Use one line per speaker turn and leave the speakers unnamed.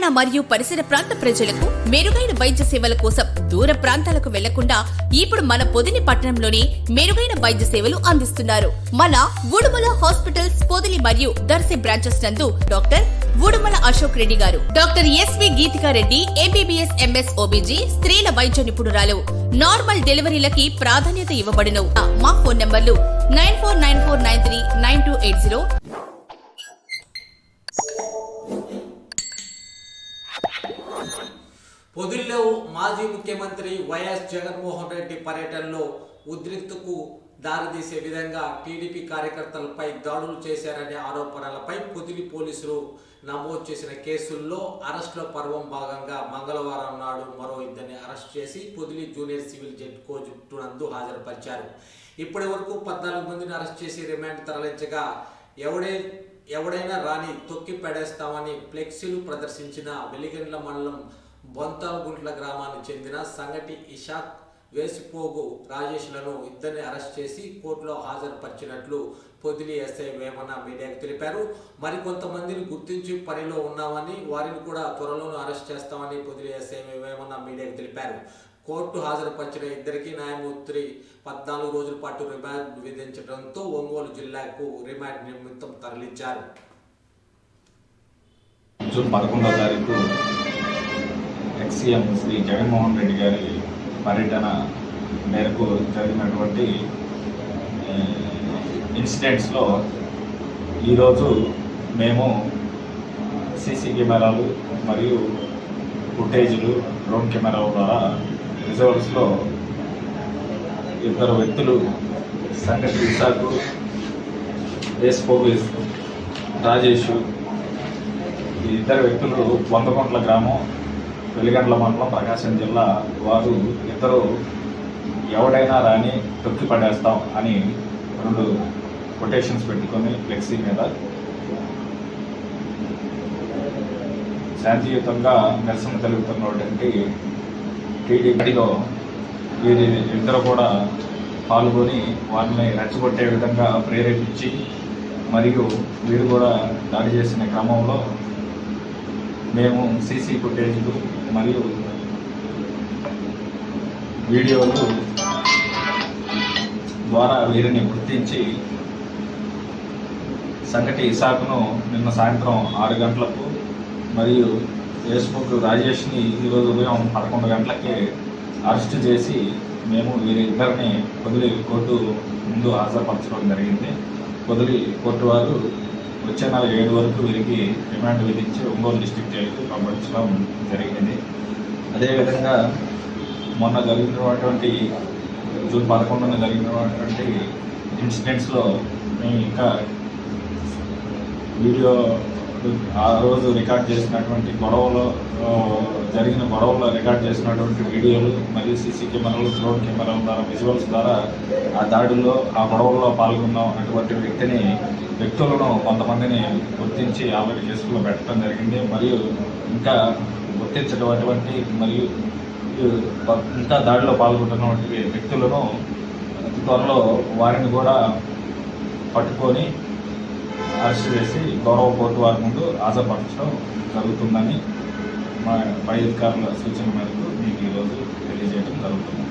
తెలంగాణ మరియు పరిసర ప్రాంత ప్రజలకు మెరుగైన వైద్య సేవల కోసం దూర ప్రాంతాలకు వెళ్ళకుండా ఇప్పుడు మన పొదిని పట్టణంలోనే మెరుగైన వైద్య సేవలు అందిస్తున్నారు. మన ఉడుమల హాస్పిటల్స్ పొదిలి మరియు దర్శి బ్రాంచెస్ నందు డాక్టర్ ఉడుమల అశోక్ రెడ్డి గారు. Doctor SV Geetika Reddy MBBS MS OBG స్త్రీల వైద్య నిపుణురాలు. నార్మల్ డెలివరీలకి ప్రాధాన్యత ఇవ్వబడును మా ఫోన్ నంబర్లు nine four nine four nine three nine two eight zero
పొదిల్లో మాజీ ముఖ్యమంత్రి వైఎస్ జగన్మోహన్ రెడ్డి పర్యటనలో ఉద్రిక్తకు దారితీసే విధంగా టీడీపీ కార్యకర్తలపై దాడులు చేశారనే ఆరోపణలపై పొదిలి పోలీసులు నమోదు చేసిన కేసుల్లో అరెస్టుల పర్వం భాగంగా మంగళవారం నాడు మరో ఇద్దరిని అరెస్ట్ చేసి Podili junior civil judge court నందు హాజరుపరిచారు. ఇప్పటి వరకు పద్నాలుగు మందిని అరెస్ట్ చేసి రిమాండ్ తరలించగా ఎవడే ఎవడైనా రాని తొక్కి పడేస్తామని ఫ్లెక్సీలు ప్రదర్శించిన వెలిగండ్ల మండలం బొంతాగుంట్ల గ్రామానికి చెందిన సంగటి ఇషాక్ వేసిపోగు. రాజేష్లను ఇద్దరిని అరెస్ట్ చేసి కోర్టులో హాజరుపరిచినట్లు పొదిలి ఎస్ఐ వేమన మీడియాకు తెలిపారు. మరికొంతమందిని గుర్తించి పనిలో ఉన్నామని వారిని కూడా త్వరలోనే అరెస్ట్ చేస్తామని పొదిలి ఎస్ఐ వేమన మీడియాకు తెలిపారు. కోర్టు హాజరుపరిచిన ఇద్దరికి న్యాయమూర్తి పద్నాలుగు రోజుల పాటు రిమాండ్ విధించడంతో ఒంగోలు జిల్లాకు రిమాండ్ నిమిత్తం తరలించారు.
జూన్ పదకొండవ తారీఖు ఎక్సీఎం శ్రీ జగన్మోహన్ రెడ్డి గారి పర్యటన మేరకు జరిగినటువంటి ఇన్సిడెంట్స్లో ఈరోజు మేము సీసీ కెమెరాలు మరియు ఫుటేజీలు డ్రోన్ కెమెరాల ద్వారా రిజర్వ్స్లో ఇద్దరు వ్యక్తులు సంగతి ఇసాకు వేసుకోవి రాజేష్ ఇద్దరు వ్యక్తులు వందకొంట్ల గ్రామం వెలిగండ్ల మండలం ప్రకాశం జిల్లా వారు ఇద్దరు ఎవడైనా రాని తొక్కి పడేస్తాం అని రెండు కొటేషన్స్ పెట్టుకొని ఫ్లెక్సీ మీద శాంతియుతంగా నిరసన తెలుపుతున్నటువంటి టీడీపీలో వీరి ఇద్దరు కూడా పాల్గొని వారిని రెచ్చగొట్టే విధంగా ప్రేరేపించి మరియు వీరు కూడా దాడి చేసిన క్రమంలో మేము సీసీ ఫుటేజ్లు మరియు వీడియోలు ద్వారా వీరిని గుర్తించి సంగటి ఇసాకును నిన్న సాయంత్రం ఆరు గంటలకు మరియు ఫేస్బుక్ రాజేష్ని ఈరోజు ఉదయం పదకొండు గంటలకి అరెస్ట్ చేసి మేము వీరిద్దరిని పొదిలి కోర్టు ముందు హాజరుపరచడం జరిగింది. కొదిలి కోర్టు వారు వచ్చే నెల ఏడు వరకు వీరికి రిమాండ్ విధించి ఒంగోలు డిస్టిక్ జైలుకు పంపించడం జరిగింది. అదేవిధంగా మొన్న జరిగినటువంటి జూన్ పదకొండున జరిగినటువంటి ఇన్సిడెంట్స్లో మేము ఇంకా వీడియో ఆ రోజు రికార్డ్ చేసినటువంటి గొడవలో జరిగిన గొడవలో రికార్డ్ చేసినటువంటి వీడియోలు మరియు సీసీ కెమెరాలు డ్రోన్ కెమెరాల ద్వారా విజువల్స్ ద్వారా ఆ దాడుల్లో ఆ గొడవల్లో పాల్గొన్న అటువంటి వ్యక్తిని వ్యక్తులను కొంతమందిని గుర్తించి ఆల్రెడీ కేసుల్లో పెట్టడం జరిగింది. మరియు ఇంకా గుర్తించినటువంటి మరియు ఇంకా దాడిలో పాల్గొంటున్నటువంటి వ్యక్తులను త్వరలో వారిని కూడా పట్టుకొని అరెస్ట్ చేసి గౌరవ కోర్టు వారి ముందు హాజరుపరచడం జరుగుతుందని మా పై అధికారుల సూచన మేరకు మీకు ఈరోజు తెలియజేయడం జరుగుతుంది.